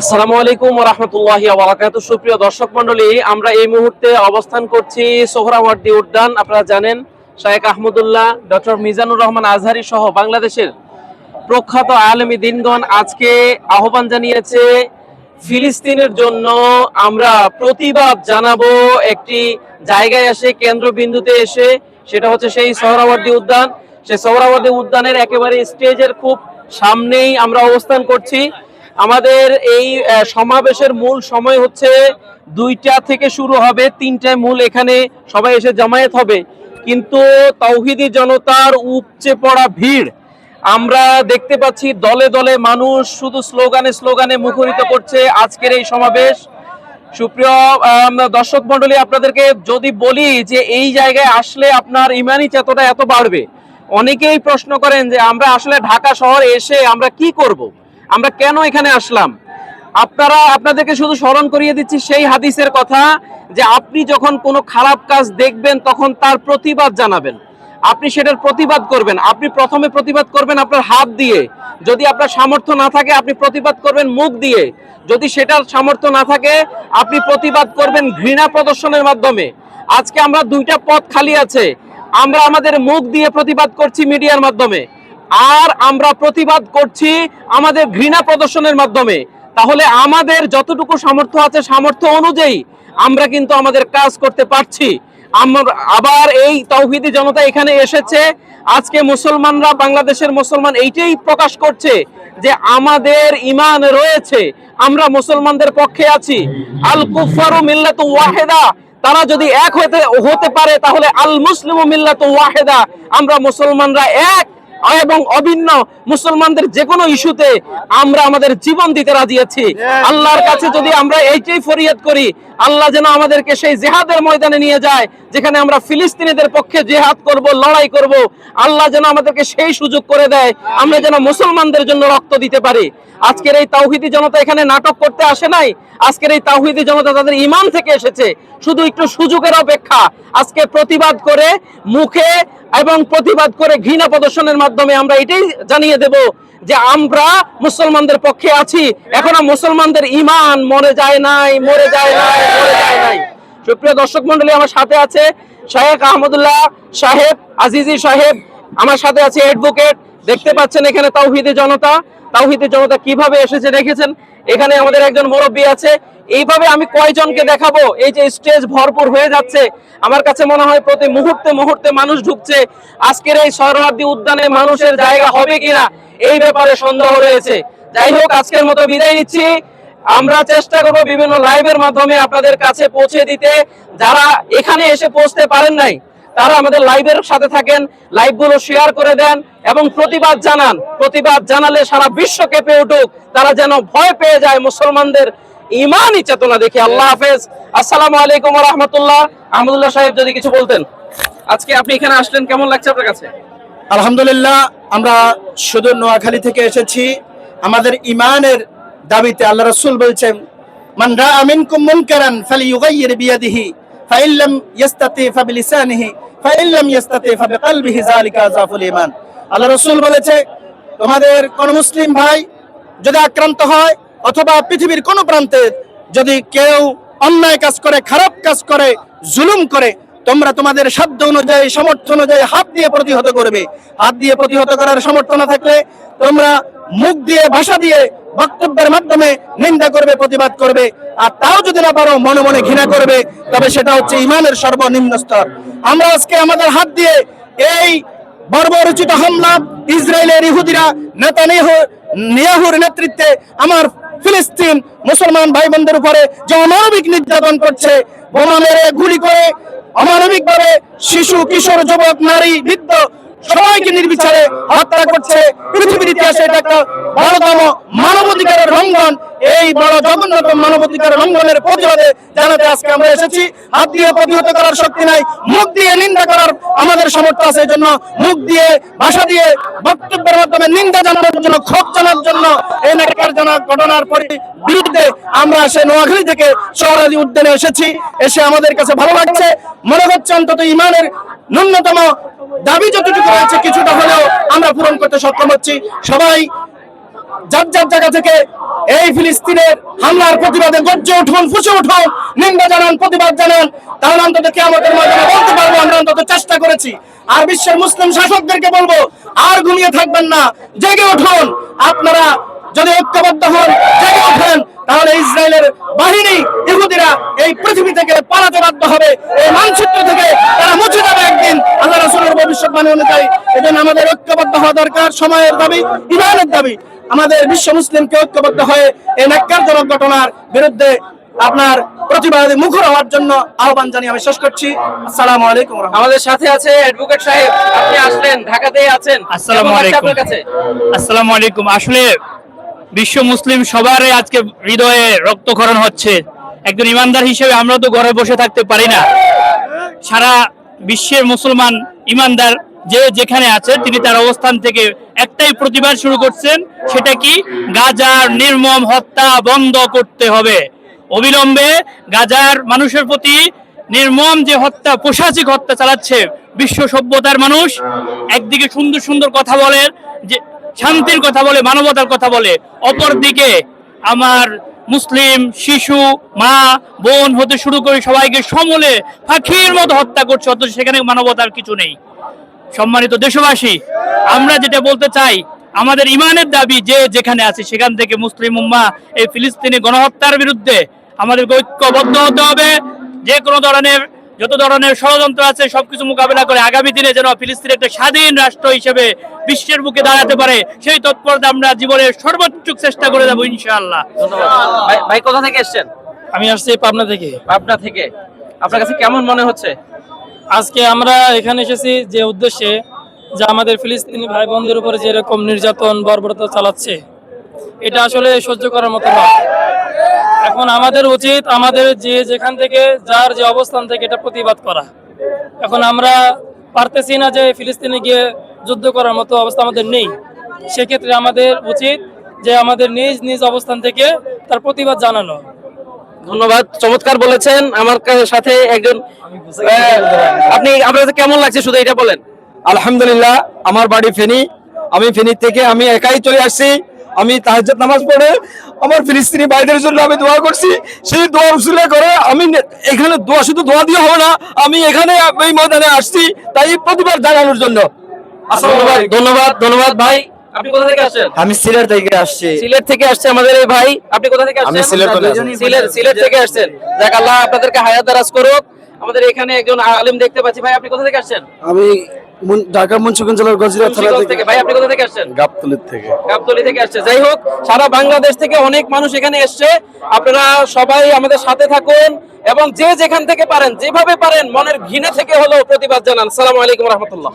আসসালামু আলাইকুম রহমতুল্লাহ বারাকাত সুপ্রিয় দর্শক মন্ডলী আমরা এই মুহূর্তে অবস্থান করছি সোহরাওয়ার্দী উদ্যান। আপনারা জানেন শায়েক আহমদুল্লাহ, ডক্টর মিজানুর রহমান আজহারি সহ বাংলাদেশের প্রখ্যাত আলমী দিনগণ আজকে আহ্বান জানিয়েছে, ফিলিস্তিনের জন্য আমরা প্রতিবাদ জানাব একটি জায়গায় এসে, কেন্দ্রবিন্দুতে এসে, সেটা হচ্ছে সেই সোহরাওয়ার্দী উদ্যান। সেই সোহরাওয়ার্দী উদ্যানের একেবারে স্টেজের খুব সামনেই আমরা অবস্থান করছি। আমাদের এই সমাবেশের মূল সময় হচ্ছে দুইটা থেকে শুরু হবে, তিনটায় মূল এখানে সবাই এসে জামায়াত হবে। কিন্তু তৌহিদি জনতার উপচে পড়া ভিড়, আমরা দেখতে পাচ্ছি দলে দলে মানুষ শুধু স্লোগানে স্লোগানে মুখরিত করছে আজকের এই সমাবেশ। সুপ্রিয় দর্শক মন্ডলী আপনাদেরকে যদি বলি যে এই জায়গায় আসলে আপনার ইমানি চেতনা এত বাড়বে অনেকেই প্রশ্ন করেন যে আমরা আসলে ঢাকা শহরে এসে আমরা কি করব। আমরা কেন এখানে আসলাম? আপনারা, আপনাদেরকে শুধু স্মরণ করিয়ে দিচ্ছি সেই হাদিসের কথা যে আপনি যখন কোনো খারাপ কাজ দেখবেন তখন তার প্রতিবাদ জানাবেন। আপনি সেটার প্রতিবাদ করবেন। আপনি প্রথমে প্রতিবাদ করবেন আপনার হাত দিয়ে। যদি আপনার সামর্থ্য না থাকে, আপনি প্রতিবাদ করবেন মুখ দিয়ে। যদি সেটার সামর্থ্য না থাকে, আপনি প্রতিবাদ করবেন ঘৃণা প্রদর্শনের মাধ্যমে। আজকে আমরা দুইটা পথ খালি আছে। আমরা আমাদের মুখ দিয়ে প্রতিবাদ করছি মিডিয়ার মাধ্যমে। আর আমরা প্রতিবাদ করছি আমাদের ঘৃণা প্রদর্শনের মাধ্যমে। তাহলে আমাদের যতটুকু সামর্থ্য আছে, সামর্থ্য অনুযায়ী আমরা কিন্তু আমাদের কাজ করতে পারছি। আমরা আবার এই তৌহিদি জনতা এখানে এসেছে। আজকে মুসলমানরা, বাংলাদেশের মুসলমান এইটাই প্রকাশ করছে যে আমাদের ইমান রয়েছে। আমরা মুসলমানদের পক্ষে আছি। আল কুফারু মিল্লাতু ওয়াহেদা। তারা যদি এক হতে হতে পারে তাহলে আল মুসলিম মিল্লাত ওয়াহেদা। আমরা মুসলমানরা এক এবং অভিন্ন। মুসলমানদের যে কোনো ইস্যুতে আমরা আমাদের জীবন দিতে রাজি আছি। আল্লাহর কাছে যদি আমরা এইটাই ফরিয়াদ করি আল্লাহ যেন আমাদেরকে সেই জেহাদের ময়দানে নিয়ে যায়। যেখানে আমরা ফিলিস্তিনিদের পক্ষে জেহাদ করব, লড়াই করব, আল্লাহ যেন আমাদেরকে সেই সুযোগ করে দেয়, আমরা যেন মুসলমানদের জন্য রক্ত দিতে পারি। আজকের এই তাওহিদি জনতা এখানে নাটক করতে আসে নাই, আজকের এই তাওহিদি জনতা তাদের ইমান থেকে এসেছে, শুধু একটু সুযোগের অপেক্ষা। আজকে প্রতিবাদ করে মুখে এবং প্রতিবাদ করে ঘৃণা প্রদর্শনের মাধ্যমে আমরা এটাই জানিয়ে দেব যে আমরা মুসলমানদের পক্ষে আছি, এখনও মুসলমানদের ইমান মরে যায় নাই, মরে যায় নাই, মরে যায় নাই। সুপ্রিয় দর্শক মন্ডলী আমার সাথে আছে শাহেক আহমদুল্লাহ সাহেব, আজিজি সাহেব, আমার সাথে আছে অ্যাডভোকেট দেখতে পাচ্ছেন এখানে তাওহিদে জনতা। তাওহিদে জনতা কীভাবে এসেছে দেখেছেন? এখানে আমাদের একজন মুরব্বী আছে। এইভাবে আমি কয়জনকে দেখাবো? এই যে স্টেজ ভরপুর হয়ে যাচ্ছে। আমার কাছে মনে হয় প্রতি মুহূর্তে মুহূর্তে মানুষ ঢুকছে। আজকের এই সরহাদি উদ্যানে মানুষের জায়গা হবে কিনা, এই ব্যাপারে সন্দেহ রয়েছে। যাই হোক, আজকের মতো বিদায় নিচ্ছি। আমরা চেষ্টা করব বিভিন্ন লাইভের মাধ্যমে আপনাদের কাছে পৌঁছে দিতে। যারা এখানে এসে পৌঁছতে পারেন নাই, তারা আমাদের লাইভের সাথে থাকেন লাইভগুলো শেয়ার করে দেন এবং প্রতিবাদ জানান। প্রতিবাদ জানালে সারা বিশ্ব কেঁপে উঠুক। তারা যেন ভয় পেয়ে যায় মুসলমানদের ইমানই চেতনা দেখি। আল্লাহ হাফেজ। আসসালামু আলাইকুম রহমতুল্লাহ। আহমদুল্লাহ সাহেব, যদি কিছু বলতেন। আজকে আপনি এখানে আসলেন, কেমন লাগছে আপনার কাছে? আলহামদুলিল্লাহ, আমরা সুদূর নোয়াখালী থেকে এসেছি। আমাদের ইমানের দাবিতে আল্লাহ রসুল বলছেন, মান রাআ মিনকুম মুনকারান ফালিয়ুগাইয়ির বিয়াদিহি, ফাইন লাম ইস্তাতি ফাবিলিসানিহি ফাইন লাম ইস্তাতি ফাবিকলবিহি যালিকা আযাফুল ঈমান। আল্লাহ রসুল বলেছে, তোমাদের কোন মুসলিম ভাই যদি আক্রান্ত হয় অথবা পৃথিবীর কোন প্রান্তে যদি কেউ অন্যায় কাজ করে, খারাপ কাজ করে, জুলুম করে তোমরা তোমাদের সাধ্য অনুযায়ী, সামর্থ্য অনুযায়ী হাত দিয়ে প্রতিহত করবে। হাত দিয়ে প্রতিহত করার সামর্থ্য না থাকলে তোমরা মুখ দিয়ে, ভাষা দিয়ে বক্তব্যের মাধ্যমে নিন্দা করবে, প্রতিবাদ করবে। আর তাও যদি না পারো, মনে মনে ঘৃণা করবে, তবে সেটা হচ্ছে ইমানের সর্বনিম্ন স্তর। আমরা আজকে আমাদের হাত দিয়ে এই বর্বরচিত হামলা, ইসরায়েলের ইহুদিরা নেতানিয়াহু নিয়াহুর নেতৃত্বে আমার ফিলিস্তিন মুসলমান ভাই বোনদের উপরে যে অমানবিক নির্যাতন করছে বোমা মেরে গুলি করে অমানবিক ভাবে শিশু কিশোর যুবক নারী বৃদ্ধ সবাইকে নির্বিচারে হত্যা করছে পৃথিবীর ইতিহাসে এটা একটা বড়তম মানবাধিকারের লঙ্ঘন। এই বড় জঘন্যতম মানবাধিকারের লঙ্ঘনের প্রতিবাদে জানাতে আজকে আমরা এসেছি। হাত দিয়ে প্রতিহত করার শক্তি নাই, মুখ দিয়ে নিন্দা করার আমাদের সামর্থ্য আছে এই জন্য মুখ দিয়ে, ভাষা দিয়ে, বক্তব্যের মাধ্যমে নিন্দা জানানোর জন্য, ক্ষোভ জানার জন্য এই নাকারজনক ঘটনার বিরুদ্ধে আমরা সে নোয়াখালী থেকে শহরাদি উদ্যানে এসেছি। এসে আমাদের কাছে ভালো লাগছে। মনে হচ্ছে অন্তত ইমানের ন্যূনতম দাবি যতটুকু রয়েছে, কিছুটা হলেও আমরা পূরণ করতে সক্ষম হচ্ছি। সবাই যার যার জায়গা থেকে এই ফিলিস্তিনের হামলার প্রতিবাদে গর্জে উঠুন, ফুসে উঠুন, নিন্দা জানান, প্রতিবাদ জানান। তাহলে অন্তত কে আমাদের মাধ্যমে বলতে পারব, আমরা অন্তত চেষ্টা করেছি। আর বিশ্বের মুসলিম শাসকদেরকে বলব, আর ঘুমিয়ে থাকবেন না, জেগে উঠুন। আপনারা যদি ঐক্যবদ্ধ হন, জেগে ওঠেন তাহলে ইসরায়েলের বাহিনী ইহুদিরা এই পৃথিবী থেকে পালাতে বাধ্য হবে। এই মানচিত্র থেকে তারা মুছে যাবে একদিন আল্লাহ ভবিষ্যৎবাণী অনুযায়ী এজন্য আমাদের ঐক্যবদ্ধ হওয়া দরকার। সময়ের দাবি ইমানের দাবি। আমাদের বিশ্ব মুসলিমকে ঐক্যবদ্ধ হয়ে এই ন্যাক্কারজনক ঘটনার বিরুদ্ধে আপনার প্রতিবাদে মুখর হওয়ার জন্য আহ্বান জানিয়ে আমি শেষ করছি। আসসালামু আলাইকুম আমাদের সাথে আছে অ্যাডভোকেট সাহেব। আপনি আসলেন ঢাকাতে আছেন। আসসালামু আলাইকুম। আপনার কাছে? আসসালামু আলাইকুম। আসলে বিশ্ব মুসলিম সবারই আজকে হৃদয়ে রক্তক্ষরণ হচ্ছে। একজন ইমানদার হিসেবে আমরা তো ঘরে বসে থাকতে পারি না। সারা বিশ্বের মুসলমান ইমানদার যে যেখানে আছে, তিনি তার অবস্থান থেকে একটাই প্রতিবাদ শুরু করছেন, সেটা কি? গাজার নির্মম হত্যা বন্ধ করতে হবে। অবিলম্বে গাজার মানুষের প্রতি নির্মম যে হত্যা, প্রশাসিক হত্যা চালাচ্ছে বিশ্ব সভ্যতার মানুষ, একদিকে সুন্দর সুন্দর কথা বলে, যে শান্তির কথা বলে, মানবতার কথা বলে, অপরদিকে আমার মুসলিম, শিশু, মা, বোন হতে শুরু করে সবাইকে সমলে ফাঁকির মতো হত্যা করছে, অথচ সেখানে মানবতার কিছু নেই। সম্মানিত দেশবাসী, আমরা যেটা বলতে চাই, আমাদের ইমানের দাবি যে যেখানে আছে, সেখান থেকে মুসলিম উম্মা এই ফিলিস্তিনি গণহত্যার বিরুদ্ধে আমাদের ঐক্যবদ্ধ হতে হবে। যে কোনো ধরনের যত ধরনের ষড়যন্ত্র আছে সবকিছু মোকাবেলা করে আগামী দিনে যেন ফিলিস্তিন একটা স্বাধীন রাষ্ট্র হিসেবে বিশ্বের বুকে দাঁড়াতে পারে সেই তৎপরতা আমরা জীবনের সর্বোচ্চ চেষ্টা করে যাব ইনশাআল্লাহ। ধন্যবাদ। ভাই কোথা থেকে এসেছেন? আমি আসছি পাবনা থেকে। পাবনা থেকে। আপনার কাছে কেমন মনে হচ্ছে? আজকে আমরা এখানে এসেছি যে উদ্দেশ্যে যে আমাদের ফিলিস্তিনি ভাই বোনদের উপরে যে এরকম নির্যাতন বর্বরতা চালাচ্ছে এটা আসলে সহ্য করার মতো নয় এখন আমাদের উচিত আমাদের যে যেখান থেকে যার যে অবস্থান থেকে এটা প্রতিবাদ করা। এখন আমরা পারতেছি না যে ফিলিস্তিনে গিয়ে যুদ্ধ করার মতো অবস্থা আমাদের নেই। সেক্ষেত্রে আমাদের উচিত যে আমাদের নিজ নিজ অবস্থান থেকে তার প্রতিবাদ জানানো। ধন্যবাদ। চমৎকার বলেছেন। আমার সাথে একজন আপনি আপনার কেমন লাগছে শুধু এটা বলেন? আলহামদুলিল্লাহ আমার বাড়ি ফেনী। আমি ফেনী থেকে আমি একাই চলে আসছি। আমি তাহাজ্জুদ নামাজ পড়ে আমার ফিলিস্তিনি ভাইদের জন্য আমি দোয়া করছি। সেই দোয়া উসুলে করে আমি এখানে দোয়া শুধু দোয়া দিয়ে হবে না আমি এখানে এই ময়দানে আসছি তাই প্রতিবার জানানোর জন্য। ধন্যবাদ ধন্যবাদ ধন্যবাদ ভাই। আপনি কোথা থেকে আসছেন? আমি সিলেট থেকে আসছি। সিলেট থেকে আসছে আমাদের এই ভাই। আপনি কোথা থেকে আসছেন? আমি সিলেট থেকে সিলেট সিলেট থেকে আসছেন। যাক আল্লাহ আপনাদেরকে হায়াত দারাজ করুক। আমাদের এখানে একজন আলিম দেখতে পাচ্ছি। ভাই আপনি কোথা থেকে আসছেন? আমি ঢাকা মুন্সিগঞ্জ জেলার গজিরা থানা থেকে ভাই আপনি কোথা থেকে আসছেন? গাবতলি থেকে। গাবতলী থেকে আসছে যাই হোক সারা বাংলাদেশ থেকে অনেক মানুষ এখানে এসেছে। আপনারা সবাই আমাদের সাথে থাকুন এবং যে যেখান থেকে পারেন যেভাবে পারেন মনের ঘৃণা থেকে হলো প্রতিবাদ জানান। সালাম আলাইকুম রহমতুল্লাহ।